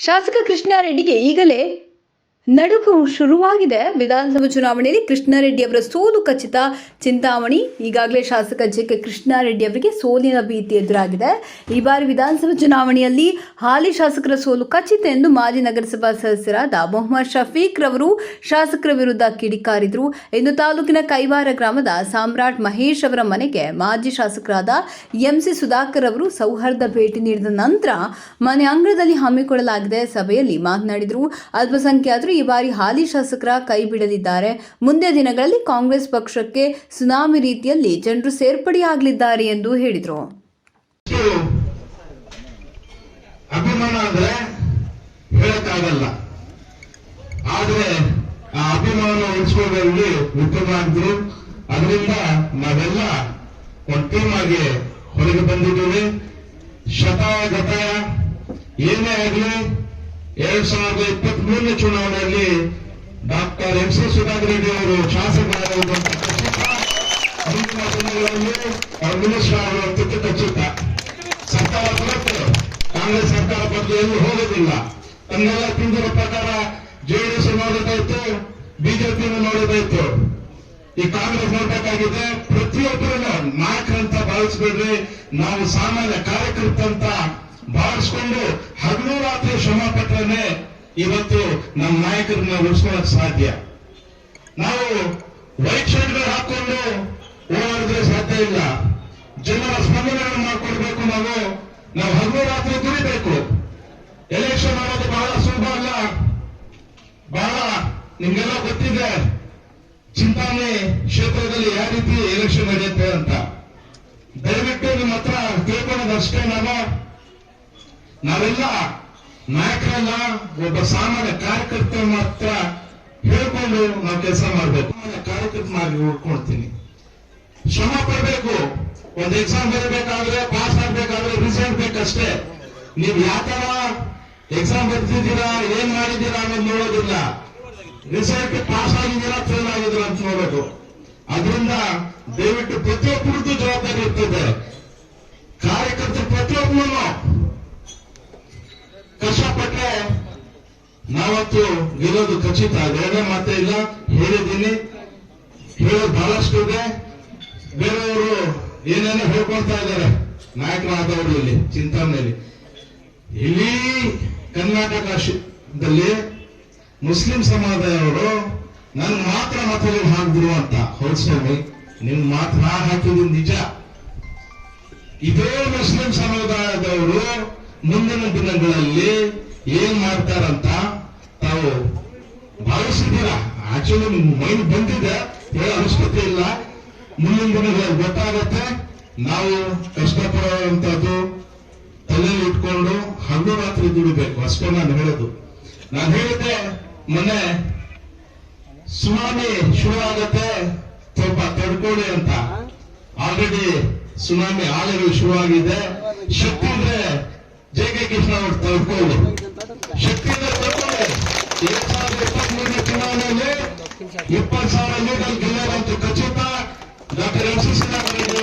ಶಾಸಕ ಕೃಷ್ಣಾರೆಡ್ಡಿಗೆ ಈಗಲೇ ನಡುಕು ಶುರುವಾಗಿದೆ. ವಿಧಾನಸಭಾ ಚುನಾವಣೆಯಲ್ಲಿ ಕೃಷ್ಣಾರೆಡ್ಡಿ ಅವರ ಸೋಲು ಖಚಿತ ಚಿಂತಾಮಣಿ, ಈಗಾಗಲೇ ಶಾಸಕ ಜೆ ಕೆ ಕೃಷ್ಣಾರೆಡ್ಡಿ ಅವರಿಗೆ ಸೋಲಿನ ಭೀತಿ ಎದುರಾಗಿದೆ. ಈ ಬಾರಿ ವಿಧಾನಸಭಾ ಚುನಾವಣೆಯಲ್ಲಿ ಹಾಲಿ ಶಾಸಕರ ಸೋಲು ಖಚಿತ ಎಂದು ಮಾಜಿ ನಗರಸಭಾ ಸದಸ್ಯರಾದ ಮೊಹಮ್ಮದ್ ಶಫೀಕ್ ರವರು ಶಾಸಕರ ವಿರುದ್ಧ ಕಿಡಿಕಾರಿದ್ರು. ಇಂದು ತಾಲೂಕಿನ ಕೈವಾರ ಗ್ರಾಮದ ಸಾಮ್ರಾಟ್ ಮಹೇಶ್ ಅವರ ಮನೆಗೆ ಮಾಜಿ ಶಾಸಕರಾದ ಎಂಸಿ ಸುಧಾಕರ್ ಅವರು ಸೌಹಾರ್ದ ಭೇಟಿ ನೀಡಿದ ನಂತರ ಮನೆ ಅಂಗಳದಲ್ಲಿ ಹಮ್ಮಿಕೊಳ್ಳಲಾಗಿದೆ. ಸಭೆಯಲ್ಲಿ ಮಾತನಾಡಿದರು. ಅಲ್ಪಸಂಖ್ಯಾತರು ಈ ಬಾರಿ ಹಾಲಿ ಶಾಸಕರ ಕೈ ಬಿಡಲಿದ್ದಾರೆ. ಮುಂದೆ ದಿನಗಳಲ್ಲಿ ಕಾಂಗ್ರೆಸ್ ಪಕ್ಷಕ್ಕೆ ಸುನಾಮಿ ರೀತಿಯಲ್ಲಿ ಜನರು ಸೇರ್ಪಡೆಯಾಗಲಿದ್ದಾರೆ ಎಂದು ಹೇಳಿದರು. ಅಭಿಮಾನ ಅಂದ್ರೆ ಹೇಳಕ್ಕಾಗಲ್ಲ ಆದ್ರೆ ಆ ಅಭಿಮಾನ ಉಳಿಸ್ಕೊಳ್ಳೋದ್ರಲ್ಲಿ ಉತ್ತಮವಾಗಿದ್ರು. ಅದರಿಂದ ನಾವೆಲ್ಲ ಟೀಮ್ ಹೊರಗೆ ಬಂದಿದ್ದೀವಿ. ಶತಾಯ ಗತಾಯ ಏನೇ ಆಗಲಿ ಎರಡ್ ಸಾವಿರದ ಇಪ್ಪತ್ತ್ ಮೂರನೇ ಚುನಾವಣೆಯಲ್ಲಿ doctor M C Sudhakar Reddy ಅವರು ಶಾಸಕರಾಗಿರುವಂತ ಖಚಿತ ಸರ್ಕಾರ ಬರುತ್ತೆ. ಕಾಂಗ್ರೆಸ್ ಸರ್ಕಾರ ಬಗ್ಗೆ ಎಲ್ಲೂ ಹೋಗೋದಿಲ್ಲ. ತನ್ನೆಲ್ಲ ತಿಂದಿರೋ ಪ್ರಕಾರ ಜೆಡಿಎಸ್ ನೋಡೋದಾಯ್ತು ಬಿಜೆಪಿಯನ್ನು ನೋಡಬೇಕು ಈ ಕಾಂಗ್ರೆಸ್ ನೋಡಬೇಕಾಗಿದೆ, ಪ್ರತಿಯೊಬ್ಬರನ್ನು ನಾಯಕರಂತ ಭಾವಿಸ್ಬೇಡ್ರಿ ನಾವು ಸಾಮಾನ್ಯ ಕಾರ್ಯಕರ್ತ ಅಂತ ಭಾವಿಸ್ಕೊಂಡು ಹಗಲು ರಾತ್ರಿ ಶ್ರಮ ಪಟ್ಟರೆ ಇವತ್ತು ನಮ್ಮ ನಾಯಕರನ್ನ ಉಳಿಸ್ಕೊಳಕ್ ಸಾಧ್ಯ. ನಾವು ವೈಟ್ ಶರ್ಟ್ಗಳು ಹಾಕೊಂಡು ಓಡಾಡಿದ್ರೆ ಸಾಧ್ಯ ಇಲ್ಲ. ಜನರ ಸ್ಪಂದನೆಗಳನ್ನು ಮಾಡ್ಕೊಡ್ಬೇಕು ನಾವು. ನಾವು ಹಗಲು ರಾತ್ರಿ ದುಡಿಬೇಕು. ಎಲೆಕ್ಷನ್ ಮಾಡೋದು ಬಹಳ ಸುಲಭ ಅಲ್ಲ. ಬಹಳ ನಿಮ್ಗೆಲ್ಲ ಗೊತ್ತಿದೆ. ಚಿಂತಾಮಣಿ ಕ್ಷೇತ್ರದಲ್ಲಿ ಯಾವ ರೀತಿ ಎಲೆಕ್ಷನ್ ನಡೆಯುತ್ತೆ ಅಂತ. ದಯವಿಟ್ಟು ನಿಮ್ಮ ಹತ್ರ ತಿಳ್ಕೊಳ್ಳೋದು ಅಷ್ಟೇ ನಾನು ನಾವೆಲ್ಲ ನಾಯಕರಲ್ಲ ಒಬ್ಬ ಸಾಮಾನ್ಯ ಕಾರ್ಯಕರ್ತ ಮಾತ್ರ ಹೇಳ್ಕೊಂಡು ನಾವು ಕೆಲಸ ಮಾಡ್ಬೇಕು. ಕಾರ್ಯಕರ್ತನಾಗಿ ಉಳ್ಕೊಳ್ತೀನಿ ಶ್ರಮ ಪಡಬೇಕು. ಒಂದು ಎಕ್ಸಾಮ್ ಬರಬೇಕಾದ್ರೆ ಪಾಸ್ ಆಗ್ಬೇಕಾದ್ರೆ ರಿಸಲ್ಟ್ ಬೇಕಷ್ಟೇ. ನೀವು ಯಾವ ಎಕ್ಸಾಮ್ ಬರ್ತಿದ್ದೀರಾ ಏನ್ ಮಾಡಿದ್ದೀರಾ ಅನ್ನೋದು ನೋಡೋದಿಲ್ಲ. ರಿಸಲ್ಟ್ ಪಾಸ್ ಆಗಿದ್ದೀರಾ ಫೇಲ್ ಆಗಿದ್ದೀರಾ ಅಂತ ನೋಡೋದು. ಅದರಿಂದ ದಯವಿಟ್ಟು ಪ್ರತಿಯೊಬ್ಬರದ್ದು ಜವಾಬ್ದಾರಿ ಇರ್ತದೆ. ಕಾರ್ಯಕರ್ತರು ಪ್ರತಿಯೊಬ್ಬರು ನಾವತ್ತು ಗೆಲ್ಲೋದು ಖಚಿತ ಬೇರೆ ಮಾತೇ ಇಲ್ಲ, ಹೇಳಿದ್ದೀನಿ. ಹೇಳೋದು ಬಹಳಷ್ಟು ಇದೆ. ಬೇರೆಯವರು ಏನೇನೋ ಹೇಳ್ಕೊಳ್ತಾ ಇದ್ದಾರೆ. ನಾಯಕರಾದವರು ಇಲ್ಲಿ, ಚಿಂತಾಮಣಿಯಲ್ಲಿ. ಇಡೀ ಕರ್ನಾಟಕ ದಲ್ಲಿ ಮುಸ್ಲಿಂ ಸಮಾಜದವರು ನನ್ ಮಾತ್ರ ಮತದಲ್ಲಿ ಹಾಕಿದ್ರು ಅಂತ ಹೌದು ನಿಮ್ ಮಾತ್ರ ಹಾಕಿದ್ರು ನಿಜ. ಇದೇ ಮುಸ್ಲಿಂ ಸಮುದಾಯದವರು ಮುಂದಿನ ದಿನಗಳಲ್ಲಿ ಏನ್ ಮಾಡ್ತಾರಂತ ತಾವು ಭಾವಿಸಿದ್ದೀರಾ ಆಕ್ಚುಲಿ ಮೈಂಡ್ ಬಂದಿದೆ. ಹೇಳೋ ಅವಶ್ಯಕತೆ ಇಲ್ಲ. ಮುಂದಿನ ದಿನಗಳು ಗೊತ್ತಾಗತ್ತೆ. ನಾವು ಕಷ್ಟಪಡುವಂತದ್ದು ತಲೆಯಲ್ಲಿ ಇಟ್ಕೊಂಡು ಹಗಲು ರಾತ್ರಿ ದುಡಿಬೇಕು. ಅಷ್ಟೇ ನಾನು ಹೇಳೋದು. ನಾನು ಹೇಳಿದ್ದೆ, ಮೊನ್ನೆ ಸುನಾಮಿ ಶುರು ಆಗತ್ತೆ. ಸ್ವಲ್ಪ ತಡ್ಕೊಳ್ಳಿ ಅಂತ. ಆಲ್ರೆಡಿ ಸುನಾಮಿ ಆಲೆಗಳು ಶುರುವಾಗಿದೆ ಶಕ್ತಿ ಇದ್ರೆ ಜೆ ಕೆ ಕೃಷ್ಣ ಅವರು ತಡ್ಕೊಳ್ಳಿ. ಶಕ್ತಿ ಇದ್ರೆ ತಡ್ಕೊಳ್ಳಿ ಎರಡ್ ಸಾವಿರದ ಇಪ್ಪತ್ತ್ ಮೂರನೇ ಚುನಾವಣೆಯಲ್ಲಿ ಇಪ್ಪತ್ತು ಸಾವಿರ ಲೀಡರ್ ಗೆಲ್ಲೋದಂತೂ ಖಚಿತ